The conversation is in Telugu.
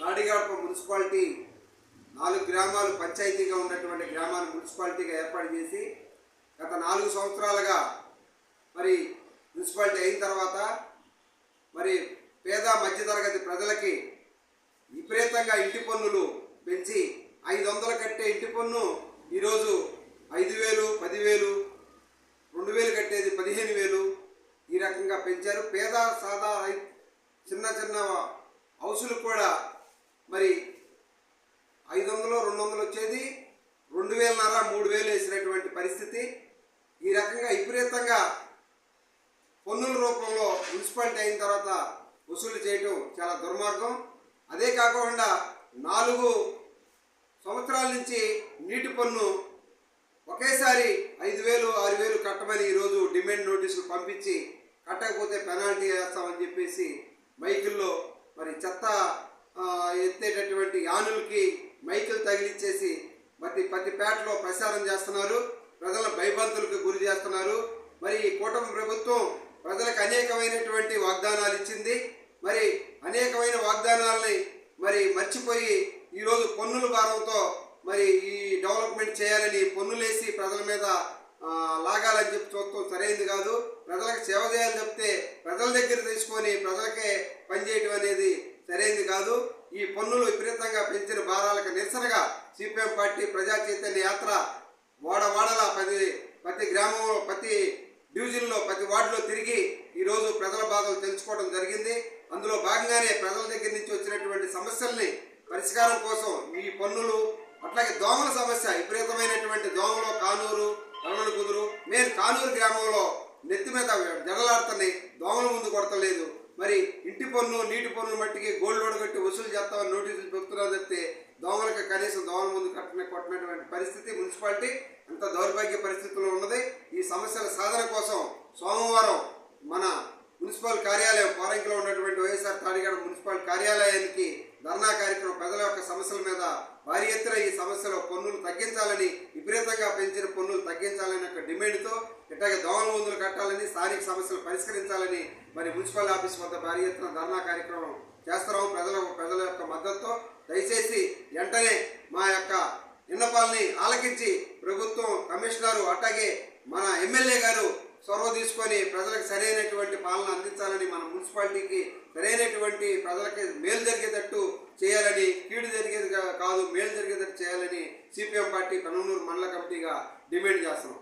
తాడిగడప మున్సిపాలిటీ నాలుగు గ్రామాలు పంచాయతీగా ఉన్నటువంటి గ్రామాలు మున్సిపాలిటీగా ఏర్పాటు చేసి గత నాలుగు సంవత్సరాలుగా మరి మున్సిపాలిటీ అయిన తర్వాత మరి పేద మధ్యతరగతి ప్రజలకి విపరీతంగా ఇంటి పన్నులు పెంచి ఐదు వందలు కట్టే ఇంటి పన్ను ఈరోజు ఐదు వేలు పదివేలు రెండు వేలు కట్టేది పదిహేను వేలు ఈ రకంగా పెంచారు. పేద సాదా చిన్న చిన్న హౌసులు కూడా మరి ఐదు వందలు రెండు వందలు వచ్చేది రెండు వేలన్నర మూడు వేలు వేసినటువంటి పరిస్థితి. ఈ రకంగా విపరీతంగా పన్నుల రూపంలో మున్సిపాలిటీ అయిన తర్వాత వసూలు చేయటం చాలా దుర్మార్గం. అదే కాకుండా నాలుగు సంవత్సరాల నుంచి నీటి పన్ను ఒకేసారి ఐదు వేలు ఆరు వేలు కట్టమని ఈరోజు డిమాండ్ నోటీసులు పంపించి కట్టకపోతే పెనాల్టీ వేస్తామని చెప్పేసి మైకుల్లో మరి చెత్త ఎత్తేటటువంటి యానులకి మైకులు తగిలిచ్చేసి మరి ప్రతి పేటలో ప్రచారం చేస్తున్నారు. ప్రజల భయభంతులకు గురి చేస్తున్నారు. మరి ఈ కూటమి ప్రభుత్వం ప్రజలకు అనేకమైనటువంటి వాగ్దానాలు ఇచ్చింది. మరి అనేకమైన వాగ్దానాలని మరి మర్చిపోయి ఈరోజు పన్నుల భారంతో మరి ఈ డెవలప్మెంట్ చేయాలని పన్నులేసి ప్రజల మీద లాగాలని చెప్పి చూస్తాం. సరైనది కాదు. ప్రజలకు సేవ చేయాలని చెప్తే ప్రజల దగ్గర తీసుకొని ప్రజలకే పనిచేయటం అనేది సరైనది కాదు. పన్నులు విపరీతంగా పెంచిన భారాలకు నిరసనగా సిపిఎం పార్టీ ప్రజా చైతన్య యాత్ర వాడ పది ప్రతి ప్రతి గ్రామంలో ప్రతి డివిజన్లో ప్రతి వార్డులో తిరిగి ఈరోజు ప్రజల బాధలు తెలుసుకోవడం జరిగింది. అందులో భాగంగానే ప్రజల దగ్గర నుంచి వచ్చినటువంటి సమస్యల్ని పరిష్కారం కోసం ఈ పన్నులు అట్లాగే దోమల సమస్య విపరీతమైనటువంటి దోమలు కానూరు రమణ కుదురు మేము కానూరు గ్రామంలో నెత్తి మీద జడలాడుతున్నాయి. దోమల ముందు కొడతలేదు. మరి ఇంటి పన్ను నీటి పన్ను మట్టికి గోల్డ్ లోడ్ కట్టి వసూలు చేస్తామని నోటీసులు పెడుతున్నారు చెప్తే దోమలకి కనీసం దోమల ముందు కట్టిన కొట్టినటువంటి పరిస్థితి మున్సిపాలిటీ అంత దౌర్భాగ్య పరిస్థితుల్లో ఉన్నది. ఈ సమస్యల సాధన కోసం సోమవారం మన మున్సిపల్ కార్యాలయం పారంకిలో ఉన్నటువంటి వైఎస్ఆర్ తాడిగడ మున్సిపల్ కార్యాలయానికి ధర్నా కార్యక్రమం ప్రజల యొక్క సమస్యల మీద భారీ ఎత్తున ఈ సమస్యలో పన్నులు తగ్గించాలని విపరీతంగా పెంచిన పన్నులు తగ్గించాలని ఒక డిమాండ్తో ఇట్లాగే దోమల మందులు కట్టాలని స్థానిక సమస్యలు పరిష్కరించాలని మరి మున్సిపల్ ఆఫీస్ వద్ద భారీ ఎత్తున ధర్నా కార్యక్రమం చేస్తున్నాం. ప్రజల ప్రజల యొక్క మద్దతుతో దయచేసి వెంటనే మా యొక్క విన్నపాలని ఆలకించి ప్రభుత్వం కమిషనరు అట్లాగే మన ఎమ్మెల్యే గారు చొరవ తీసుకొని ప్రజలకు సరైనటువంటి పాలన అందించాలని మన మున్సిపాలిటీకి సరైనటువంటి ప్రజలకి మేలు జరిగేటట్టు చేయాలని కీడు జరిగేది కాదు మేలు జరిగేటట్టు చేయాలని సిపిఎం పార్టీ కనూరు మండల కమిటీగా డిమాండ్ చేస్తున్నాం.